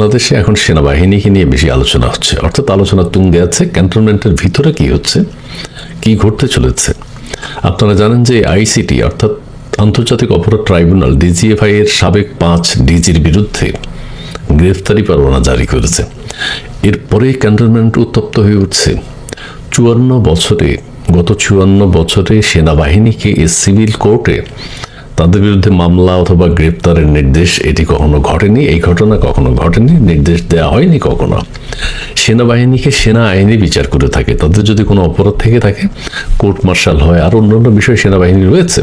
বাংলাদেশে এখন সেনাবাহিনীকে নিয়ে বেশি আলোচনা হচ্ছে। অর্থাৎ আলোচনা তুঙ্গে আছে, ক্যান্টনমেন্টের ভিতরে কি হচ্ছে, কি ঘটতে চলেছে। আপনারা জানেন যে আইসিটি, অর্থাৎ আন্তর্জাতিক অপরাধ ট্রাইব্যুনাল, ডিজিএফআই এর সাবেক পাঁচ ডিজির বিরুদ্ধে গ্রেফতারি পরোয়ানা জারি করেছে। এরপরে ক্যান্টনমেন্ট উত্তপ্ত হয়ে উঠছে। চুয়ান্ন বছরে, গত চুয়ান্ন বছরে সেনাবাহিনীকে সিভিল কোর্টে তাদের বিরুদ্ধে মামলা অথবা গ্রেপ্তারের নির্দেশ এটি কখনো ঘটেনি, এই ঘটনা কখনো ঘটেনি, নির্দেশ দেওয়া হয়নি কখনো। সেনাবাহিনীকে সেনা আইনে বিচার করে থাকে, তাদের যদি কোনো অপরাধ থেকে থাকে, কোর্ট মার্শাল হয়, আর অন্যান্য বিষয় সেনাবাহিনী রয়েছে,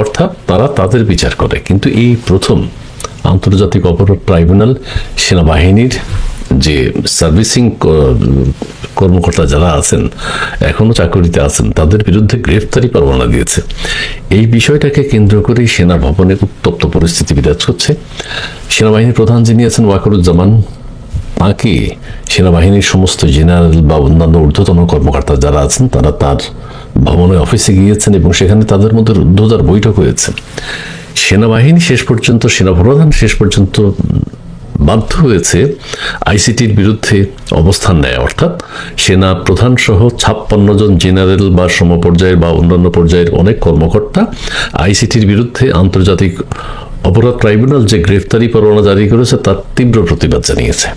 অর্থাৎ তারা তাদের বিচার করে। কিন্তু এই প্রথম আন্তর্জাতিক অপরাধ ট্রাইব্যুনাল সেনাবাহিনীর যে সার্ভিসিং কর্মকর্তা যারা আছেন, এখনও চাকরিতে আছেন, তাদের বিরুদ্ধে গ্রেফতারি পরোয়ানা দিয়েছে। এই বিষয়টাকে কেন্দ্র করেই সেনা ভবনে উত্তপ্ত পরিস্থিতি বিরাজ করছে। সেনাবাহিনীর প্রধান যিনি আছেন ওয়াকরুজ্জামান, তাকে সেনাবাহিনীর সমস্ত জেনারেল বা অন্যান্য ঊর্ধ্বতন কর্মকর্তা যারা আছেন, তারা তার ভবনে অফিসে গিয়েছেন এবং সেখানে তাদের মধ্যে রুদ্ধতার বৈঠক হয়েছে। সেনাবাহিনী শেষ পর্যন্ত, সেনাপ্রধান শেষ পর্যন্ত বাধ্য হয়েছে আইসিটির বিরুদ্ধে অবস্থান নেয়। অর্থাৎ সেনা প্রধান সহ ছাপ্পান্ন জন জেনারেল বা সমপর্যায়ের বা অন্যান্য পর্যায়ের অনেক কর্মকর্তা আইসিটির বিরুদ্ধে আন্তর্জাতিক অপরাধ ট্রাইব্যুনাল যে গ্রেফতারি পরোয়ানা জারি করেছে, তার তীব্র প্রতিবাদ জানিয়েছে।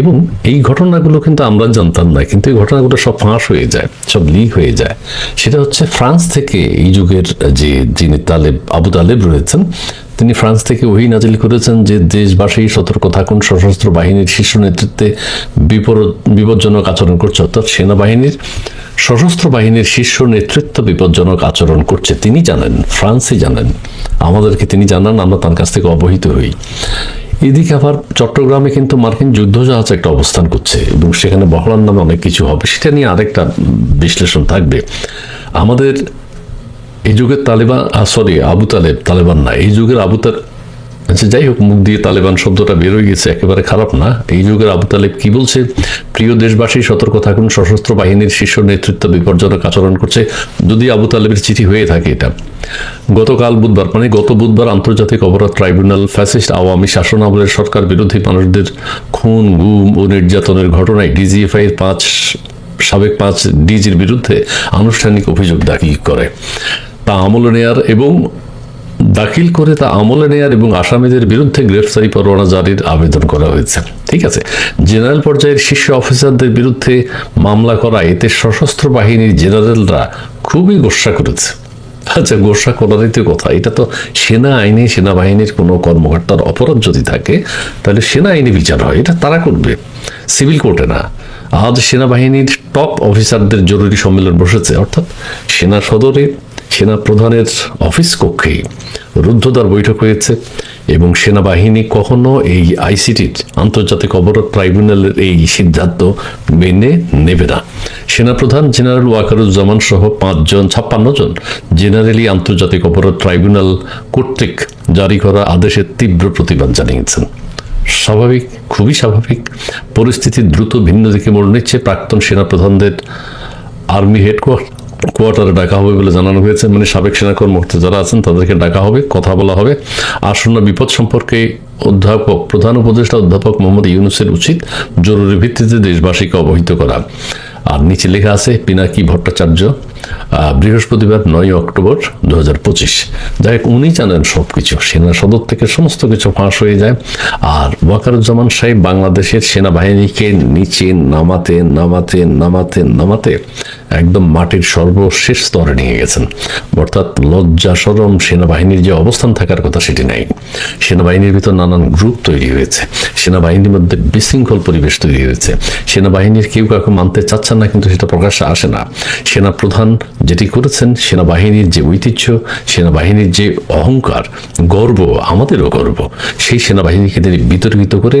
এবং এই ঘটনাগুলো কিন্তু আমরা জানতাম না, কিন্তু এই ঘটনাগুলো সব ফাঁস হয়ে যায়, সব লিক হয়ে যায়। সেটা হচ্ছে ফ্রান্স থেকে এই যুগের যে যিনি তালেব, আবু তালেব রয়েছেন তিনি ফ্রান্স থেকে ওই নাজিল করেছেন যে দেশবাসী সতর্ক থাকুন, সশস্ত্র বাহিনীর শীর্ষ নেতৃত্বে বিপজ্জনক আচরণ করছে। অর্থাৎ সেনাবাহিনীর সশস্ত্র বাহিনীর শীর্ষ নেতৃত্ব বিপজ্জনক আচরণ করছে। তিনি জানেন, ফ্রান্সই জানেন, আমাদেরকে তিনি জানান, আমরা তার কাছ থেকে অবহিত হই। এদিকে আবার চট্টগ্রামে কিন্তু মার্কিন যুদ্ধজাহাজ একটা অবস্থান করছে এবং সেখানে বহরার নামে অনেক কিছু হবে। সেটা নিয়ে আরেকটা বিশ্লেষণ থাকবে। আমাদের এই যুগের Taliban sorry Abu Taleb, Taliban না, এই যুগের আবু তালেব আচ্ছা যাই হোক, মুখ দিয়ে তালেবান শব্দটা বেরোয় গেছে, একেবারে খারাপ না। এই যুগের আবু তালেব কি বলছে? প্রিয় দেশবাসী, সতর্ক থাকুন, সশস্ত্র বাহিনীর শীর্ষ নেতৃত্ব বিপজ্জনক আচরণ করছে। যদি আবু তালেবের চিঠি হয়ে থাকে এটা। গতকাল বুধবার মানে গত বুধবার আন্তর্জাতিক অপরাধ ট্রাইব্যুনাল ফ্যাসিস্ট আওয়ামী শাসন আমলের সরকার বিরোধী মানুষদের খুন, গুম ও নির্যাতনের ঘটনায় ডিজিএফআই পাঁচ, সাবেক পাঁচ ডিজির বিরুদ্ধে আনুষ্ঠানিক অভিযোগ দাখিল করে। তা আমলে নেয়ার এবং দাখিল করে তা আমলে নেয়ার এবং আসামিদের বিরুদ্ধে গ্রেফতারি পরোয়ানা জারির আবেদন করা হয়েছে। ঠিক আছে? জেনারেল পর্যায়ের শীর্ষ অফিসারদের বিরুদ্ধে মামলা করা এতে সশস্ত্র বাহিনীর জেনারেলরা খুবই গোসা করেছে। আচ্ছা গোসা করারই তো কথা, এটা তো সেনা আইনে, সেনাবাহিনীর কোনো কর্মকর্তার অপরাধ যদি থাকে, তাহলে সেনা আইনে বিচার হয়। এটা তারা করবে। সিভিল কোর্টে না। আজ সেনাবাহিনীর টপ অফিসারদের জরুরি সম্মেলন বসেছে, অর্থাৎ সেনা সদরে সেনা প্রধানের অফিস কক্ষে রুদ্ধদ্বার বৈঠক হয়েছে এবং সেনাবাহিনী কখনো এই আইসিটির আন্তর্জাতিক অবরোধ ট্রাইব্যুনালের এই সিদ্ধান্ত মেনে নেবে না। সেনাপ্রধান জেনারেল ওয়াকারুজ্জামান সহ পাঁচজন ছাপ্পান্ন জন জেনারেলি আন্তর্জাতিক অপরাধ ট্রাইব্যুনাল কর্তৃক জারি করা আদেশের তীব্র প্রতিবাদ জানিয়েছেন। স্বাভাবিক, খুবই স্বাভাবিক। পরিস্থিতি দ্রুত ভিন্ন দিকে মোড় নিচ্ছে প্রাক্তন সেনাপ্রধানদের আর্মি হেডকোয়ার্টার। কোয়ার্টারে ডাকা হবে বলে জানানো হয়েছে। মানে সাবেক সেনা কর্মকর্তা যারা আছেন, তাদেরকে ডাকা হবে, কথা বলা হবে। আসন্ন বিপদ সম্পর্কে অধ্যাপক, প্রধান উপদেষ্টা অধ্যাপক মোহাম্মদ ইউনুসের উচিত জরুরি ভিত্তিতে দেশবাসীকে অবহিত করা। আর নিচে লেখা আছে, পিনাকি ভট্টাচার্য বৃহস্পতিবার নয় অক্টোবর দু হাজার পঁচিশ। যাই হোক, উনি জানেন সব কিছু সেনা সদর থেকে সমস্ত কিছু ফাঁস হয়ে যায়। আর ওয়াকারুজ্জামান সাহেব বাংলাদেশের সেনাবাহিনীকে নিচে নামাতে নামাতে নামাতে নামাতে একদম মাটির সর্বশেষ স্তরে নিয়ে গেছেন। অর্থাৎ লজ্জা সরম সেনাবাহিনীর যে অবস্থান থাকার কথা সেটি নাই। সেনাবাহিনীর ভিতর নানান গ্রুপ তৈরি হয়েছে। সেনাবাহিনীর মধ্যে বিশৃঙ্খল পরিবেশ তৈরি হয়েছে। সেনাবাহিনীর কেউ কাউকে মানতে চাচ্ছেন না, কিন্তু সেটা প্রকাশ্যে আসে না। সেনা প্রধান যেটি করেছেন সেনাবাহিনীর যে ঐতিহ্য, সেনাবাহিনীর যে অহংকার, গর্ব, আমাদেরও গর্ব, সেই সেনাবাহিনীকে তিনি বিতর্কিত করে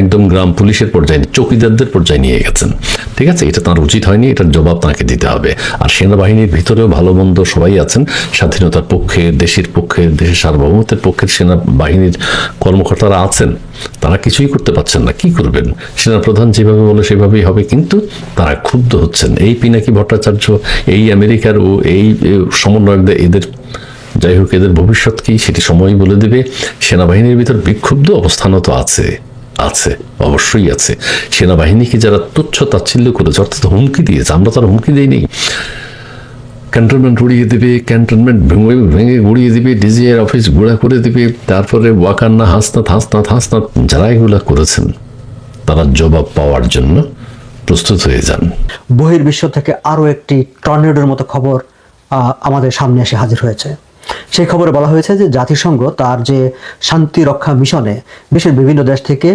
একদম গ্রাম পুলিশের পর্যায়ে, চৌকিদারদের পর্যায়ে নিয়ে গেছেন। ঠিক আছে, এটা তার উচিত হয়নি, এটার জবাব তাকে দিতে হবে। আর সেনাবাহিনীর ভিতরেও ভালো মন্দ সবাই আছেন, স্বাধীনতার পক্ষে, দেশের পক্ষে, দেশের সার্বভৌমত্বের পক্ষের সেনাবাহিনীর কর্মকর্তারা আছেন। তারা কিছুই করতে পারছেন না, কি করবেন? সেনাপ্রধান যেভাবে বলে সেভাবেই হবে, কিন্তু তারা ক্ষুব্ধ হচ্ছেন। এই পিনাকি ভট্টাচার্য, এই আমেরিকার ও এই সমন্বয়কদের, এদের, যাই হোক, এদের ভবিষ্যৎ কি সেটি সময়ই বলে দেবে। সেনাবাহিনীর ভিতর বিক্ষুব্ধ অবস্থানও তো আছে আছে, অবশ্যই আছে। সেনাবাহিনীকে যারা তুচ্ছ তাচ্ছিল্য করেছে, অর্থাৎ হুমকি দিয়েছে, আমরা তার হুমকি দিইনি। ক্যান্টনমেন্ট উড়িয়ে দেবে ক্যান্টনমেন্ট ভেঙে ভেঙে গুড়িয়ে দিবে ডিজিএর অফিস গুঁড়া করে দিবে, তারপরে ওয়াকান্না হাসনাত হাসনাত হাসনাত যারা এগুলো করেছেন, তারা জবাব পাওয়ার জন্য প্রস্তুত হয়ে যান। বহির্বিশ্ব থেকে আরও একটি টর্নেডোর মতো খবর আমাদের সামনে এসে হাজির হয়েছে। সেই খবরে বলা হয়েছে যে জাতিসংঘ তার যে শান্তি রক্ষা মিশনে বিশ্বের বিভিন্ন দেশ থেকে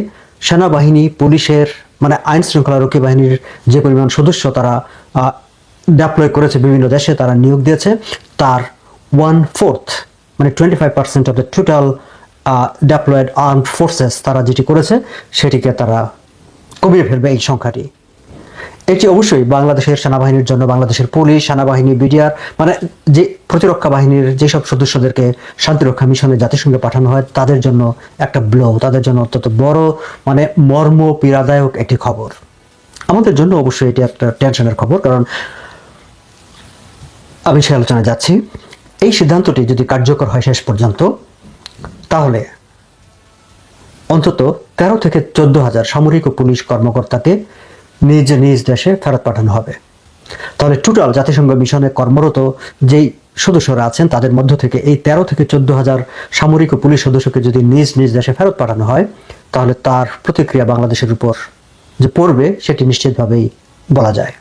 সেনাবাহিনী, পুলিশের মানে আইন শৃঙ্খলা রক্ষী বাহিনীর যে পরিমাণ সদস্য তারা ডেপ্লয় করেছে বিভিন্ন দেশে, তারা নিয়োগ দিয়েছে। তার ওয়ান ফোর্থ মানে twenty five percent of the total deployed arm forces তারা যেটি করেছে, সেটিকে তারা কমিয়ে ফেলবে এই সংখ্যাটি। এটি অবশ্যই বাংলাদেশের সেনাবাহিনীর জন্য, বাংলাদেশের পুলিশ, সেনাবাহিনী, বিডিআর মানে যে প্রতিরক্ষা বাহিনীর যেসব সদস্যদেরকে শান্তিরক্ষা মিশনে জাতিসংঘে পাঠানো হয়, তাদের জন্য একটা ব্লো তাদের জন্য অত্যন্ত বড় মানে মর্ম পীড়াদায়ক একটি খবর। আমাদের জন্য অবশ্যই এটি একটা টেনশনের খবর, কারণ আমি সে আলোচনায় যাচ্ছি। এই সিদ্ধান্তটি যদি কার্যকর হয় শেষ পর্যন্ত, তাহলে অন্তত তেরো থেকে চোদ্দ হাজার সামরিক ও পুলিশ কর্মকর্তাকে নিজ নিজ দেশে ফেরত পাঠানো হবে। তাহলে টোটাল জাতিসংঘ মিশনে কর্মরত যেই সদস্যরা আছেন, তাদের মধ্য থেকে এই তেরো থেকে চোদ্দ হাজার সামরিক ও পুলিশ সদস্যকে যদি নিজ নিজ দেশে ফেরত পাঠানো হয়, তাহলে তার প্রতিক্রিয়া বাংলাদেশের উপর যে পড়বে, সেটি নিশ্চিতভাবেই বলা যায়।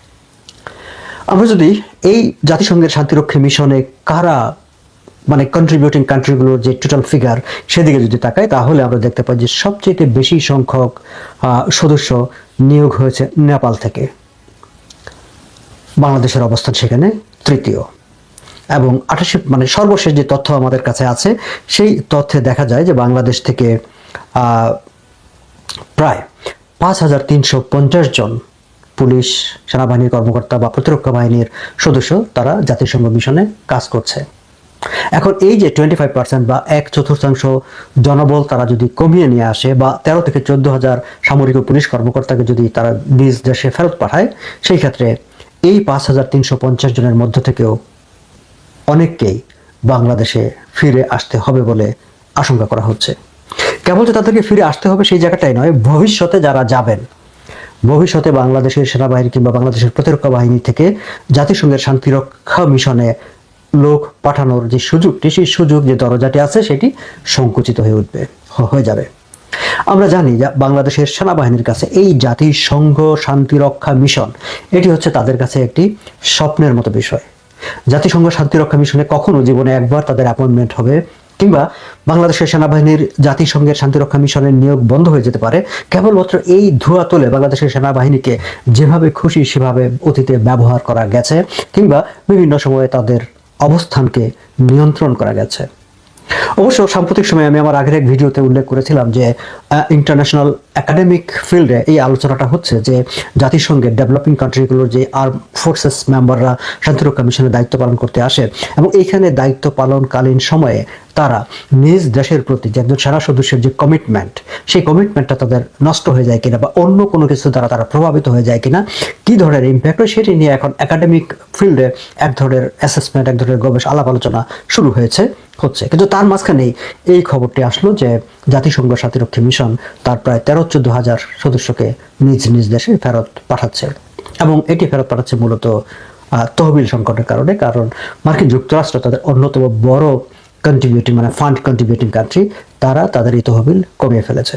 আমরা যদি এই জাতিসংঘের শান্তিরক্ষী মিশনে কারা মানে কন্ট্রিবিউটিং কান্ট্রিগুলোর যে টোটাল ফিগার সেদিকে যদি তাকাই, তাহলে আমরা দেখতে পাই যে সবচেয়ে বেশি সংখ্যক সদস্য নিয়োগ হয়েছে নেপাল থেকে। বাংলাদেশের অবস্থান সেখানে তৃতীয়। এবং আঠাশে মানে সর্বশেষ যে তথ্য আমাদের কাছে আছে, সেই তথ্যে দেখা যায় যে বাংলাদেশ থেকে প্রায় পাঁচ হাজার তিনশো পঞ্চাশ জন পুলিশ, সেনাবাহিনীর কর্মকর্তা বা প্রতিরক্ষা বাহিনীর সদস্য তারা জাতিসংঘ মিশনে কাজ করছে। এখন এই যে টোয়েন্টি ফাইভ পার্সেন্ট বা এক চতুর্থাংশ জনবল তারা যদি কমিয়ে নিয়ে আসে বা তেরো থেকে চোদ্দ হাজার সামরিক ও পুলিশ কর্মকর্তাকে যদি তারা নিজ দেশে ফেরত পাঠায়, সেই ক্ষেত্রে এই পাঁচ হাজার তিনশো পঞ্চাশ জনের মধ্য থেকেও অনেককেই বাংলাদেশে ফিরে আসতে হবে বলে আশঙ্কা করা হচ্ছে। কেবল যে তাদেরকে ফিরে আসতে হবে সেই জায়গাটাই নয়, ভবিষ্যতে যারা যাবেন ভবিষ্যতে বাংলাদেশের সেনাবাহিনী কিংবা বাংলাদেশের প্রতিরক্ষা বাহিনী থেকে জাতিসংঘের শান্তিরক্ষা মিশনে লোক পাঠানোর যে সুযোগটি, সেই সুযোগ যে দরজাটি আছে, সেটি সংকুচিত হয়ে উঠবে, হয়ে যাবে। আমরা জানি বাংলাদেশের সেনাবাহিনীর কাছে এই জাতিসংঘ শান্তিরক্ষা মিশন, এটি হচ্ছে তাদের কাছে একটি স্বপ্নের মতো বিষয়। জাতিসংঘ শান্তিরক্ষা মিশনে কখনো জীবনে একবার তাদের অ্যাপয়েন্টমেন্ট হবে কিংবা বাংলাদেশের সেনাবাহিনীর জাতিসংঘের শান্তিরক্ষা মিশনের নিয়োগ বন্ধ হয়ে যেতে পারে, কেবলমাত্র এই ধোয়া তোলে বাংলাদেশের সেনাবাহিনীকে যেভাবে খুশি সেভাবে অতীতে ব্যবহার করা গেছে, কিংবা বিভিন্ন সময়ে তাদের অবস্থানকে নিয়ন্ত্রণ করা গেছে। অবশ্য সাম্প্রতিক সময়ে আমি আমার আগের এক ভিডিওতে উল্লেখ করেছিলাম যে ইন্টারন্যাশনাল একাডেমিক ফিল্ডে এই আলোচনাটা হচ্ছে যে জাতিসংঘের ডেভেলপিং কান্ট্রিগুলোর যে আর্ম ফোর্সেস মেম্বাররা শান্তিরক্ষা মিশনে দায়িত্ব পালন করতে আসে এবং এইখানে দায়িত্ব পালনকালীন সময়ে তারা নিজ দেশের প্রতি যে একজন সেনা সদস্যের যে কমিটমেন্ট সেই কমিটমেন্টটা তাদের নষ্ট হয়ে যায় কিনা বা অন্য কোনো কিছু দ্বারা তারা প্রভাবিত হয়ে যায় কিনা, কি ধরনের ইম্প্যাক্ট হয় সেটি নিয়ে এখন একাডেমিক ফিল্ডে এক ধরনের অ্যাসেসমেন্ট এক ধরনের গবেষ, আলাপ আলোচনা শুরু হয়েছে, হচ্ছে। কিন্তু তার মাঝখানেই এই খবরটি আসলো যে জাতিসংঘ শান্তিরক্ষী মিশন তার প্রায় তেরো চোদ্দ হাজার সদস্যকে নিজ নিজ দেশে ফেরত পাঠাচ্ছে এবং এটি ফেরত পাঠাচ্ছে মূলত তহবিল সংকটের কারণে, কারণ মার্কিন যুক্তরাষ্ট্র তাদের অন্যতম বড় কন্ট্রিবিউটিং মানে ফান্ড কন্ট্রিবিউটিং কান্ট্রি তারা তাদের এই তহবিল কমিয়ে ফেলেছে।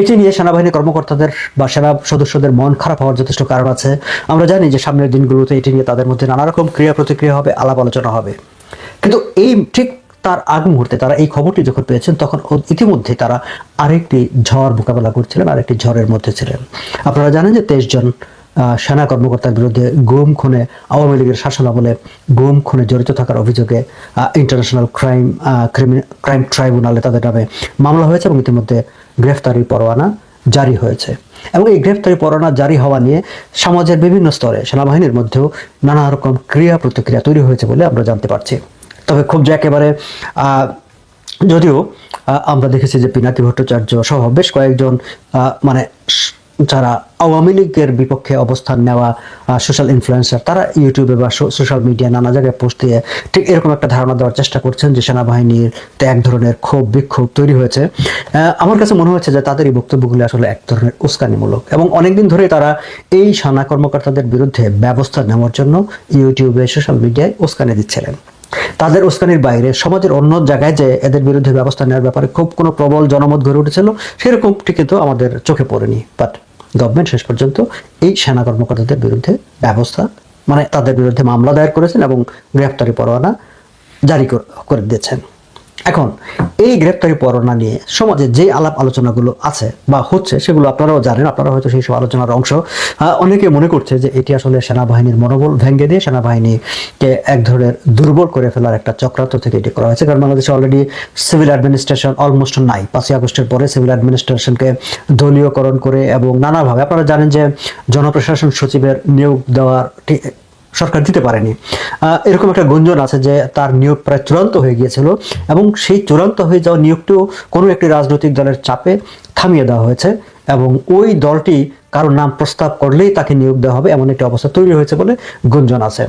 এটি নিয়ে সেনাবাহিনী কর্মকর্তাদের বা সেনা সদস্যদের মন খারাপ হওয়ার যথেষ্ট কারণ আছে। আমরা জানি যে সামনের দিনগুলোতে এটি নিয়ে তাদের মধ্যে নানা রকম ক্রিয়া প্রতিক্রিয়া হবে, আলাপ আলোচনা হবে। কিন্তু এই ঠিক তার আগ মুহূর্তে তারা এই খবরটি যখন পেয়েছেন, তখন ইতিমধ্যে তারা আরেকটি ঝড় মোকাবেলা করছিলেন, আরেকটি ঝড়ের মধ্যে ছিলেন। আপনারা জানেন যে তেইশ জন সেনা কর্মকর্তার বিরুদ্ধে গুম খুনে আওয়ামী লীগের শাসনামলে গুম খুনে জড়িত থাকার অভিযোগে ইন্টারন্যাশনাল ক্রাইম ক্রাইম ট্রাইব্যুনালে তাদের নামে মামলা হয়েছে এবং ইতিমধ্যে গ্রেফতারি পরোয়ানা জারি হয়েছে। এবং এই গ্রেফতারি পরোয়ানা জারি হওয়া নিয়ে সমাজের বিভিন্ন স্তরে সেনাবাহিনীর মধ্যেও নানা রকম ক্রিয়া প্রতিক্রিয়া তৈরি হয়েছে বলে আমরা জানতে পারছি। তবে খুব যে একেবারে যদিও আমরা দেখেছি যে পিনাকি ভট্টাচার্য সহ বেশ কয়েকজন মানে যারা আওয়ামী লীগের বিপক্ষে অবস্থান নেওয়া সোশ্যাল ইনফ্লুয়েন্সার তারা ইউটিউবে বা সোশ্যাল মিডিয়া নানা জায়গায় পোস্ট দিয়ে ঠিক এরকম একটা ধারণা দেওয়ার চেষ্টা করছেন যে সেনাবাহিনীর এক ধরনের ক্ষোভ, বিক্ষোভ তৈরি হয়েছে। আমার কাছে মনে হচ্ছে যে তাদের এই বক্তব্যগুলি আসলে এক ধরনের উস্কানিমূলক এবং অনেকদিন ধরে তারা এই সেনা কর্মকর্তাদের বিরুদ্ধে ব্যবস্থা নেওয়ার জন্য ইউটিউবে সোশ্যাল মিডিয়ায় উস্কানি দিচ্ছিলেন। তাদের উস্কানির বাইরে সমাজের অন্য জায়গায় যে এদের বিরুদ্ধে ব্যবস্থা নেওয়ার ব্যাপারে খুব কোনো প্রবল জনমত গড়ে উঠেছিল সেরকম কিন্তু আমাদের চোখে পড়েনি। বাট গভর্নমেন্ট শেষ পর্যন্ত এই সেনা কর্মকর্তাদের বিরুদ্ধে ব্যবস্থা মানে তাদের বিরুদ্ধে মামলা দায়ের করেছেন এবং গ্রেফতারি পরোয়ানা জারি করে দিয়েছেন। এখন, এই গ্রেপ্তারি পরোয়ানা নিয়ে সমাজে যে আলাপ আলোচনাগুলো আছে বা হচ্ছে, সেগুলো আপনারাও জানেন, আপনারা হয়তো সেই সব আলোচনার অংশ। অনেকে মনে করছে যে এটি আসলে সেনাবাহিনীর মনোবল ভেঙে দিয়ে সেনাবাহিনীকে এক ধরনের দুর্বল করে ফেলার একটা চক্রান্ত থেকে এটি করা হয়েছে। কারণ বাংলাদেশে অলরেডি সিভিল অ্যাডমিনিস্ট্রেশন অলমোস্ট নাই। পাঁচই আগস্টের পরে সিভিল অ্যাডমিনিস্ট্রেশনকে দলীয়করণ করে এবং নানাভাবে, আপনারা জানেন যে জনপ্রশাসন সচিবের নিয়োগ দেওয়ার সরকার দিতে পারেনি। এরকম একটা গুঞ্জন আছে যে তার নিয়োগ প্রায় চূড়ান্ত হয়ে গিয়েছিল এবং সেই চূড়ান্ত হয়ে যাওয়া নিয়োগটিও কোনো একটি রাজনৈতিক দলের চাপে থামিয়ে দেওয়া হয়েছে এবং ওই দলটি কারোর নাম প্রস্তাব করলেই তাকে নিয়োগ দেওয়া হবে এমন একটি অবস্থা তৈরি হয়েছে বলে গুঞ্জন আছে।